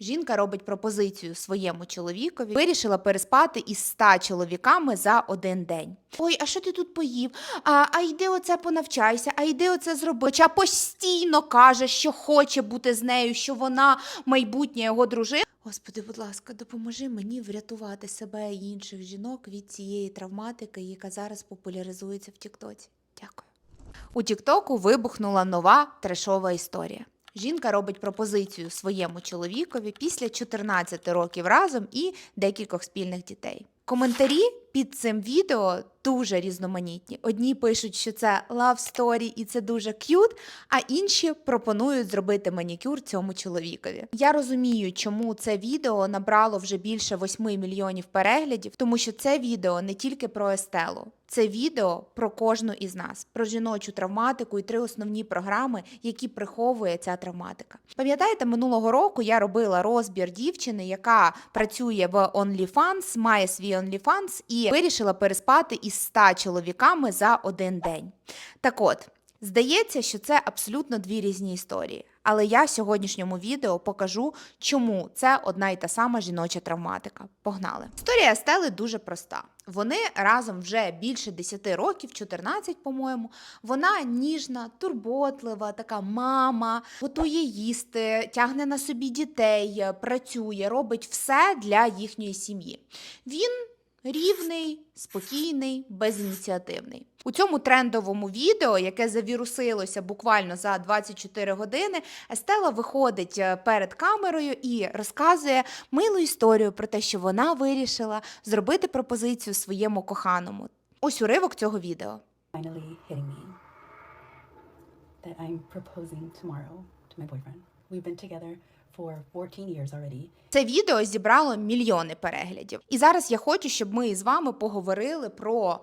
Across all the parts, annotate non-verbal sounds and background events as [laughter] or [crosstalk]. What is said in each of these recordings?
Жінка робить пропозицію своєму чоловікові, вирішила переспати із ста чоловіками за один день. Ой, а що ти тут поїв? А, а йди оце понавчайся, а йди оце зроби. Хоча постійно каже, що хоче бути з нею, що вона майбутня його дружина. Господи, будь ласка, допоможи мені врятувати себе і інших жінок від цієї травматики, яка зараз популяризується в Тіктоці. Дякую. У Тіктоку вибухнула нова трешова історія. Жінка робить пропозицію своєму чоловікові після 14 років разом і декількох спільних дітей. Коментарі під цим відео дуже різноманітні. Одні пишуть, що це love story і це дуже к'ют, а інші пропонують зробити манікюр цьому чоловікові. Я розумію, чому це відео набрало вже більше 8 мільйонів переглядів, тому що це відео не тільки про Естелу. Це відео про кожну із нас, про жіночу травматику і три основні програми, які приховує ця травматика. Пам'ятаєте, минулого року я робила розбір дівчини, яка працює в OnlyFans, має свій OnlyFans і вирішила переспати із 100 чоловіками за один день. Так от. Здається, що це абсолютно дві різні історії. Але я в сьогоднішньому відео покажу, чому це одна і та сама жіноча травматика. Погнали! Історія Естели дуже проста. Вони разом вже більше 10 років, 14, по-моєму. Вона ніжна, турботлива, така мама, готує їсти, тягне на собі дітей, працює, робить все для їхньої сім'ї. Він рівний, спокійний, безініціативний. У цьому трендовому відео, яке завірусилося буквально за 24 години, Естела виходить е, перед камерою і розказує милу історію про те, що вона вирішила зробити пропозицію своєму коханому. Ось уривок цього відео. that I'm proposing tomorrow to my boyfriend. We've been together for 14 years already. Це відео зібрало мільйони переглядів. І зараз я хочу, щоб ми з вами поговорили про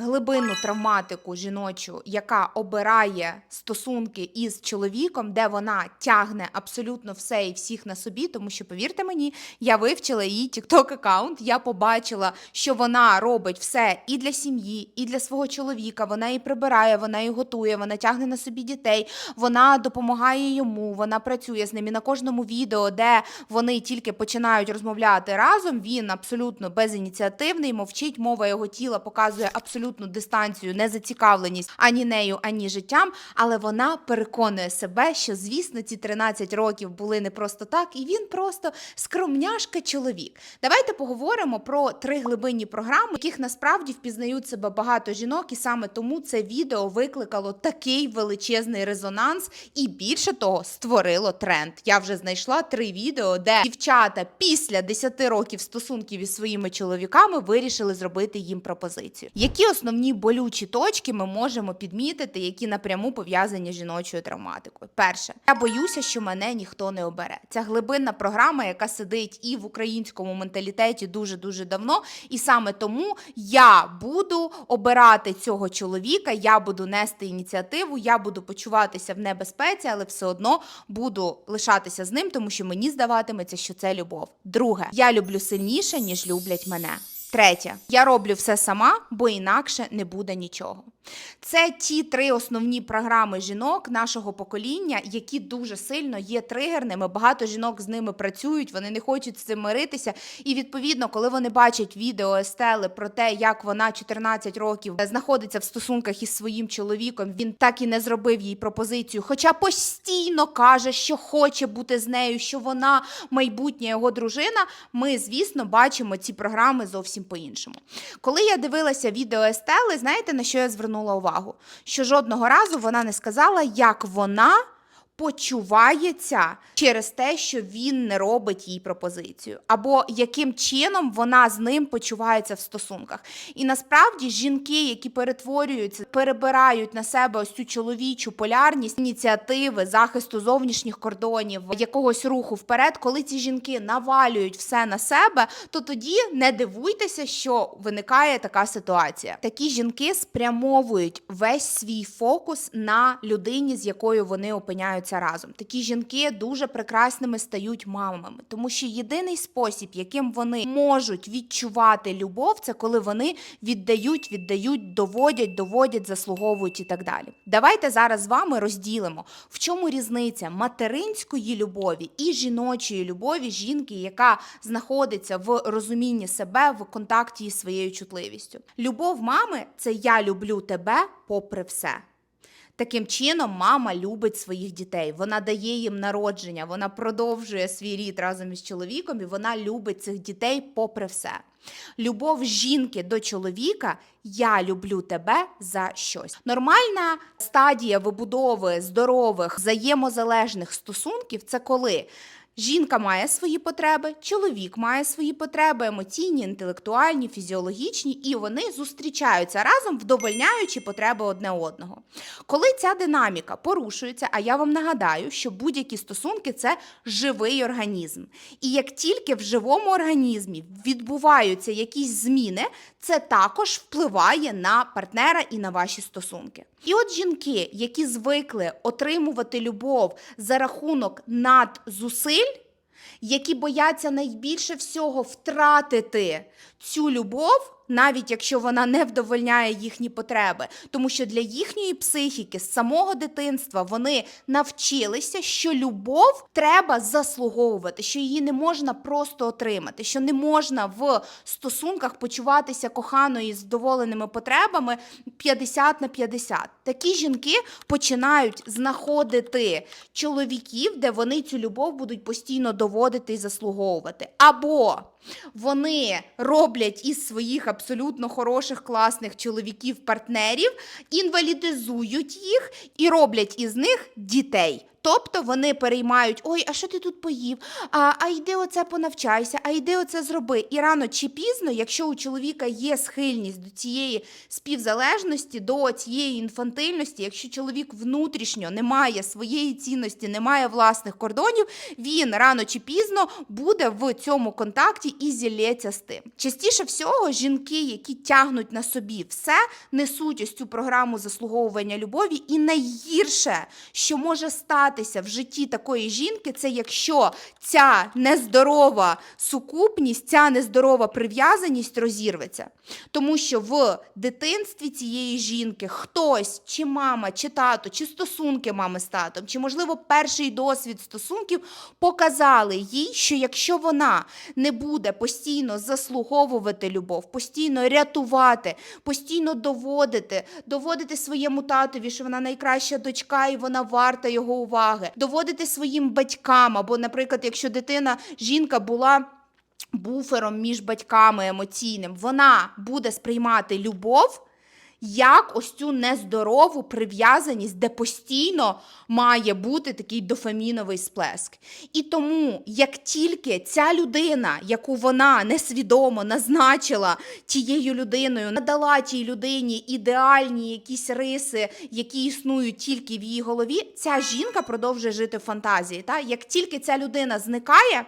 глибинну травматику жіночу, яка обирає стосунки із чоловіком, де вона тягне абсолютно все і всіх на собі. Тому що, повірте мені, я вивчила її TikTok аккаунт. Я побачила, що вона робить все і для сім'ї, і для свого чоловіка. Вона і прибирає, вона і готує, вона тягне на собі дітей, вона допомагає йому, вона працює з ним. І на кожному відео, де вони тільки починають розмовляти разом, він абсолютно безініціативний, мовчить, мова його тіла показує абсолютну дистанцію, незацікавленість ані нею, ані життям. Але вона переконує себе, що звісно ці 13 років були не просто так, і він просто скромняшка чоловік. Давайте поговоримо про три глибинні програми, яких насправді впізнають себе багато жінок, і саме тому це відео викликало такий величезний резонанс, і більше того, створило тренд. Я вже знайшла три відео, де дівчата після 10 років стосунків із своїми чоловіками вирішили зробити їм пропозицію. Які основні болючі точки ми можемо підмітити, які напряму пов'язані з жіночою травматикою? Перше, я боюся, що мене ніхто не обере. Ця глибинна програма, яка сидить і в українському менталітеті дуже дуже давно, і саме тому я буду обирати цього чоловіка, я буду нести ініціативу, я буду почуватися в небезпеці, але все одно буду лишатися з ним, тому що мені здаватиметься, що це любов. Друге, я люблю сильніше, ніж люблять мене. Третє, я роблю все сама, бо інакше не буде нічого. Це ті три основні програми жінок нашого покоління, які дуже сильно є тригерними. Багато жінок з ними працюють, вони не хочуть з цим миритися. І відповідно, коли вони бачать відео Естели про те, як вона 14 років знаходиться в стосунках із своїм чоловіком, він так і не зробив їй пропозицію, хоча постійно каже, що хоче бути з нею, що вона майбутня його дружина. Ми, звісно, бачимо ці програми зовсім по-іншому. Коли я дивилася відео Естели, знаєте на що я звернула увагу? Що жодного разу вона не сказала, як вона почувається через те, що він не робить їй пропозицію, або яким чином вона з ним почувається в стосунках. І насправді жінки, які перетворюються, перебирають на себе ось цю чоловічу полярність, ініціативи, захисту зовнішніх кордонів, якогось руху вперед, коли ці жінки навалюють все на себе, то тоді не дивуйтеся, що виникає така ситуація. Такі жінки спрямовують весь свій фокус на людині, з якою вони опиняються тримаються разом. Такі жінки дуже прекрасними стають мамами, тому що єдиний спосіб, яким вони можуть відчувати любов, це коли вони віддають, віддають, доводять, доводять, заслуговують і так далі. Давайте зараз з вами розділимо, в чому різниця материнської любові і жіночої любові жінки, яка знаходиться в розумінні себе в контакті із своєю чутливістю. Любов мами це я люблю тебе попри все. Таким чином, мама любить своїх дітей. Вона дає їм народження, вона продовжує свій рід разом із чоловіком, і вона любить цих дітей попри все. Любов жінки до чоловіка я люблю тебе за щось. Нормальна стадія вибудови здорових взаємозалежних стосунків це коли. Жінка має свої потреби, чоловік має свої потреби, емоційні, інтелектуальні, фізіологічні, і вони зустрічаються разом, вдовольняючи потреби одне одного. Коли ця динаміка порушується, а я вам нагадаю, що будь-які стосунки це живий організм. І як тільки в живому організмі відбуваються якісь зміни, це також впливає на партнера і на ваші стосунки. І от жінки, які звикли отримувати любов за рахунок надзусиль, які бояться найбільше всього втратити цю любов, навіть якщо вона не вдовольняє їхні потреби, тому що для їхньої психіки з самого дитинства вони навчилися, що любов треба заслуговувати, що її не можна просто отримати, що не можна в стосунках почуватися коханою з задоволеними потребами 50 на 50. Такі жінки починають знаходити чоловіків, де вони цю любов будуть постійно доводити і заслуговувати. Або вони роблять із своїх абсолютно хороших, класних чоловіків, партнерів, інвалідизують їх і роблять із них дітей. Тобто вони переймають: ой, а що ти тут поїв? А, а йди оце понавчайся, а йди оце зроби. І рано чи пізно, якщо у чоловіка є схильність до цієї співзалежності, до цієї інфантильності, якщо чоловік внутрішньо не має своєї цінності, не має власних кордонів, він рано чи пізно буде в цьому контакті і зілється з тим. Частіше всього, жінки, які тягнуть на собі все, несуть ось цю програму заслуговування любові, і найгірше, що може статися в житті такої жінки, це якщо ця нездорова сукупність, ця нездорова прив'язаність розірветься. Тому що в дитинстві цієї жінки хтось, чи мама, чи тато, чи стосунки мами з татом, чи, можливо, перший досвід стосунків показали їй, що якщо вона не буде постійно заслуговувати любов, постійно рятувати, постійно доводити, доводити своєму татові, що вона найкраща дочка і вона варта його уваги, доводити своїм батькам, або, наприклад, якщо дитина, жінка була буфером між батьками емоційним, вона буде сприймати любов. Як ось цю нездорову прив'язаність, де постійно має бути такий дофаміновий сплеск. І тому, як тільки ця людина, яку вона несвідомо назначила тією людиною, надала тій людині ідеальні якісь риси, які існують тільки в її голові, ця жінка продовжує жити в фантазії. Та? Як тільки ця людина зникає,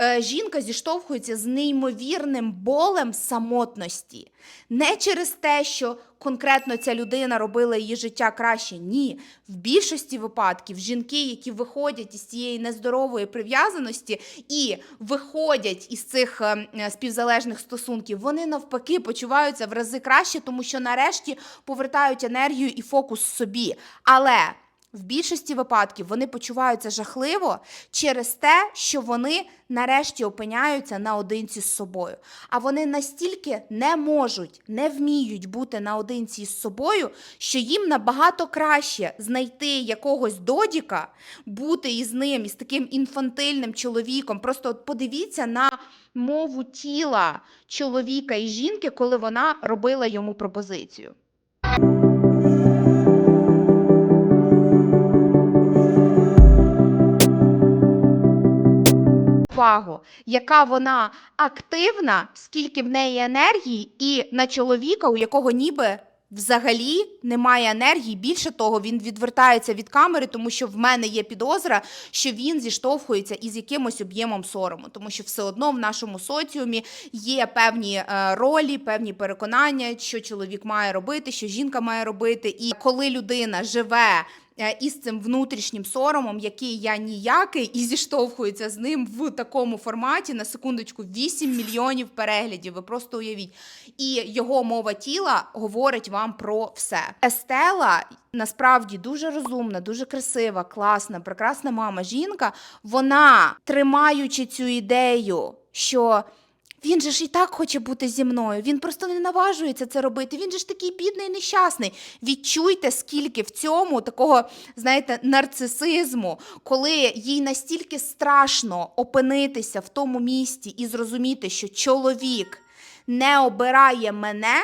е, жінка зіштовхується з неймовірним болем самотності. Не через те, що конкретно ця людина робила її життя краще. Ні. В більшості випадків жінки, які виходять із цієї нездорової прив'язаності і виходять із цих е, е, співзалежних стосунків, вони навпаки почуваються в рази краще, тому що нарешті повертають енергію і фокус собі. Але в більшості випадків вони почуваються жахливо через те, що вони нарешті опиняються наодинці з собою. А вони настільки не можуть, не вміють бути наодинці з собою, що їм набагато краще знайти якогось додіка, бути із ним, із таким інфантильним чоловіком. Просто от подивіться на мову тіла чоловіка і жінки, коли вона робила йому пропозицію. Увагу, яка вона активна, скільки в неї енергії, і на чоловіка, у якого ніби взагалі немає енергії. Більше того, він відвертається від камери, тому що в мене є підозра, що він зіштовхується із якимось об'ємом сорому, тому що все одно в нашому соціумі є певні е, ролі, певні переконання, що чоловік має робити, що жінка має робити. І коли людина живе із цим внутрішнім соромом, який я ніякий, і зіштовхується з ним в такому форматі на секундочку 8 мільйонів переглядів. Ви просто уявіть. І його мова тіла говорить вам про все. Естела насправді дуже розумна, дуже красива, класна, прекрасна мама, жінка. Вона, тримаючи цю ідею, що він же ж і так хоче бути зі мною. Він просто не наважується це робити. Він же ж такий бідний і нещасний. Відчуйте, скільки в цьому такого, знаєте, нарцисизму, коли їй настільки страшно опинитися в тому місці і зрозуміти, що чоловік не обирає мене,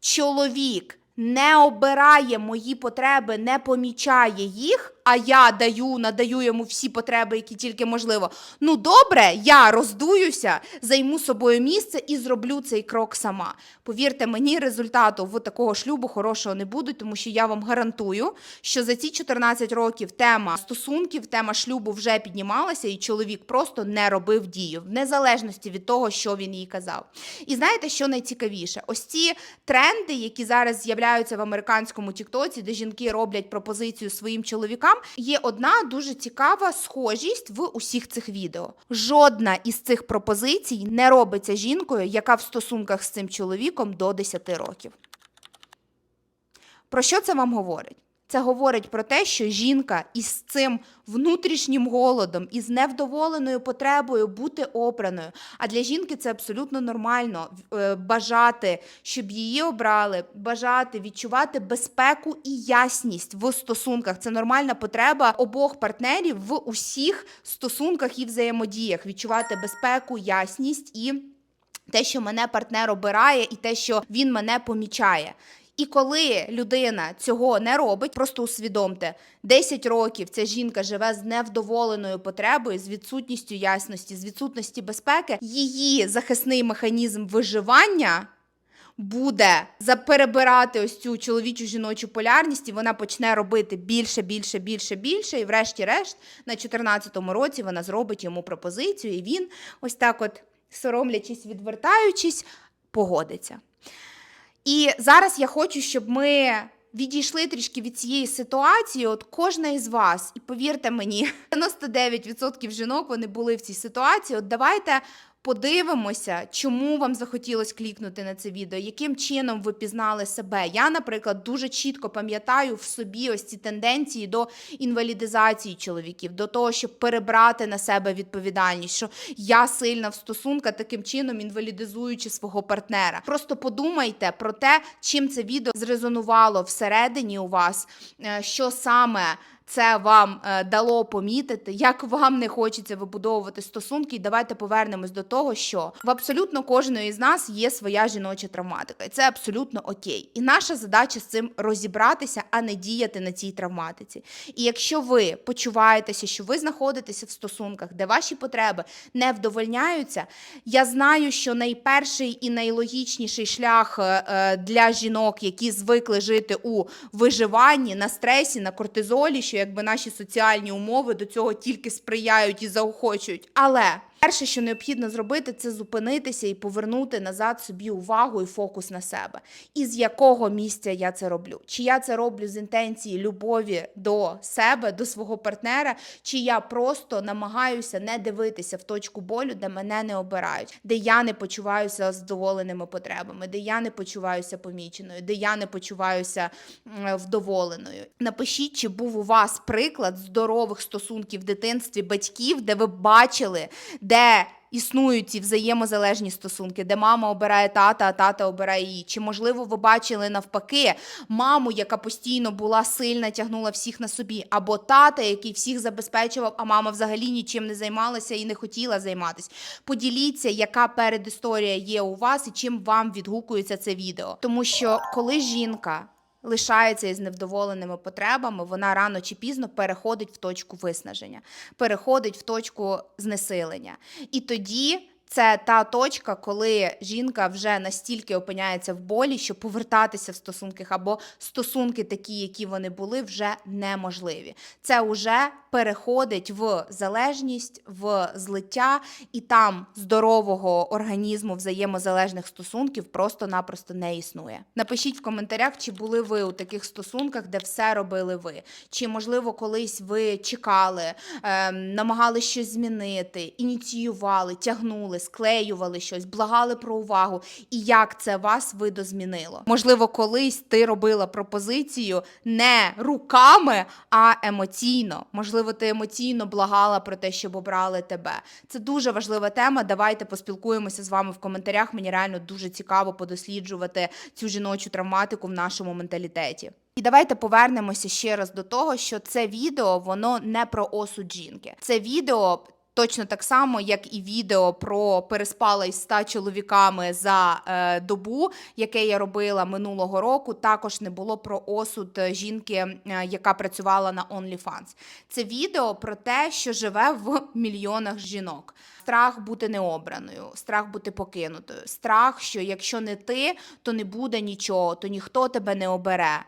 чоловік не обирає мої потреби, не помічає їх, а я даю, надаю йому всі потреби, які тільки можливо. Ну добре, я роздуюся, займу собою місце і зроблю цей крок сама. Повірте мені, результату в такого шлюбу хорошого не буде, тому що я вам гарантую, що за ці 14 років тема стосунків, тема шлюбу вже піднімалася, і чоловік просто не робив дію, в незалежності від того, що він їй казав. І знаєте, що найцікавіше? Ось ці тренди, які зараз з'являються в американському Тіктоці, де жінки роблять пропозицію своїм чоловікам, є одна дуже цікава схожість в усіх цих відео. Жодна із цих пропозицій не робиться жінкою, яка в стосунках з цим чоловіком до 10 років. Про що це вам говорить? Це говорить про те, що жінка із цим внутрішнім голодом, із невдоволеною потребою бути обраною. А для жінки це абсолютно нормально е, бажати, щоб її обрали, бажати відчувати безпеку і ясність в стосунках. Це нормальна потреба обох партнерів в усіх стосунках і взаємодіях. Відчувати безпеку, ясність і те, що мене партнер обирає, і те, що він мене помічає. І коли людина цього не робить, просто усвідомте, 10 років ця жінка живе з невдоволеною потребою, з відсутністю ясності, з відсутності безпеки, її захисний механізм виживання. Буде заперебирати ось цю чоловічу жіночу полярність, і вона почне робити більше, більше, більше, більше. І, врешті-решт, на 14-му році вона зробить йому пропозицію, і він ось так, от соромлячись, відвертаючись, погодиться. І зараз я хочу, щоб ми відійшли трішки від цієї ситуації. От кожна із вас, і повірте мені, [laughs] 99% жінок вони були в цій ситуації. От давайте подивимося, чому вам захотілося клікнути на це відео, яким чином ви пізнали себе. Я, наприклад, дуже чітко пам'ятаю в собі ось ці тенденції до інвалідизації чоловіків, до того, щоб перебрати на себе відповідальність, що я сильна в стосунках, таким чином інвалідизуючи свого партнера. Просто подумайте про те, чим це відео зрезонувало всередині у вас, е, що саме це вам е, дало помітити, як вам не хочеться вибудовувати стосунки. І давайте повернемось до того, що в абсолютно кожної з нас є своя жіноча травматика, і це абсолютно окей. І наша задача з цим розібратися, а не діяти на цій травматиці. І якщо ви почуваєтеся, що ви знаходитеся в стосунках, де ваші потреби не вдовольняються, я знаю, що найперший і найлогічніший шлях е, е, для жінок, які звикли жити у виживанні, на стресі, на кортизолі, що якби наші соціальні умови до цього тільки сприяють і заохочують. Але перше, що необхідно зробити, це зупинитися і повернути назад собі увагу і фокус на себе. І з якого місця я це роблю? Чи я це роблю з інтенції любові до себе, до свого партнера, чи я просто намагаюся не дивитися в точку болю, де мене не обирають, де я не почуваюся задоволеними потребами, де я не почуваюся поміченою, де я не почуваюся вдоволеною. Напишіть, чи був у вас приклад здорових стосунків в дитинстві батьків, де ви бачили, де існують ці взаємозалежні стосунки, де мама обирає тата, а тата обирає її. Чи можливо ви бачили навпаки маму, яка постійно була сильна, тягнула всіх на собі, або тата, який всіх забезпечував, а мама взагалі нічим не займалася і не хотіла займатися. Поділіться, яка передісторія є у вас і чим вам відгукується це відео. Тому що коли жінка лишається із невдоволеними потребами, вона рано чи пізно переходить в точку виснаження, переходить в точку знесилення. І тоді це та точка, коли жінка вже настільки опиняється в болі, що повертатися в стосунки або стосунки такі, які вони були, вже неможливі. Це вже переходить в залежність, в злиття, і там здорового організму взаємозалежних стосунків просто-напросто не існує. Напишіть в коментарях, чи були ви у таких стосунках, де все робили ви, чи можливо колись ви чекали, ем, намагались щось змінити, ініціювали, тягнули, склеювали щось, благали про увагу, і як це вас видозмінило. Можливо, колись ти робила пропозицію не руками, а емоційно. Можливо, ти емоційно благала про те, щоб обрали тебе. Це дуже важлива тема. Давайте поспілкуємося з вами в коментарях. Мені реально дуже цікаво подосліджувати цю жіночу травматику в нашому менталітеті. І давайте повернемося ще раз до того, що це відео воно не про осуд жінки. Це відео. Точно так само, як і відео про переспала із 100 чоловіками за е, добу, яке я робила минулого року, також не було про осуд е, жінки, е, яка працювала на OnlyFans. Це відео про те, що живе в мільйонах жінок. Страх бути необраною, страх бути покинутою, страх, що якщо не ти, то не буде нічого, то ніхто тебе не обере.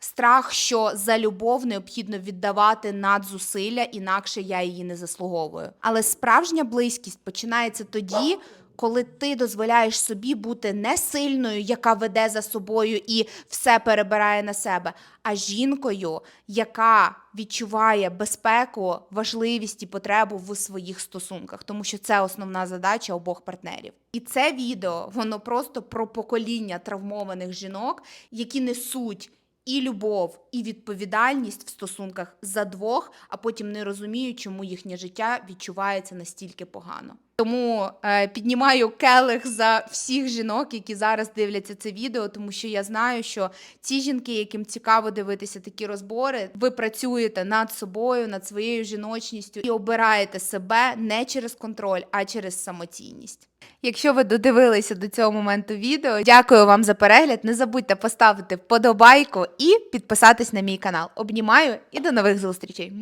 Страх, що за любов необхідно віддавати надзусилля, інакше я її не заслуговую. Але справжня близькість починається тоді, коли ти дозволяєш собі бути не сильною, яка веде за собою і все перебирає на себе, а жінкою, яка відчуває безпеку, важливість і потребу в своїх стосунках, тому що це основна задача обох партнерів. І це відео воно просто про покоління травмованих жінок, які несуть і любов, і відповідальність в стосунках за двох, а потім не розуміють, чому їхнє життя відчувається настільки погано. Тому е, піднімаю келих за всіх жінок, які зараз дивляться це відео, тому що я знаю, що ці жінки, яким цікаво дивитися такі розбори, ви працюєте над собою, над своєю жіночністю і обираєте себе не через контроль, а через самоцінність. Якщо ви додивилися до цього моменту відео, дякую вам за перегляд. Не забудьте поставити вподобайку і підписатись на мій канал. Обнімаю і до нових зустрічей.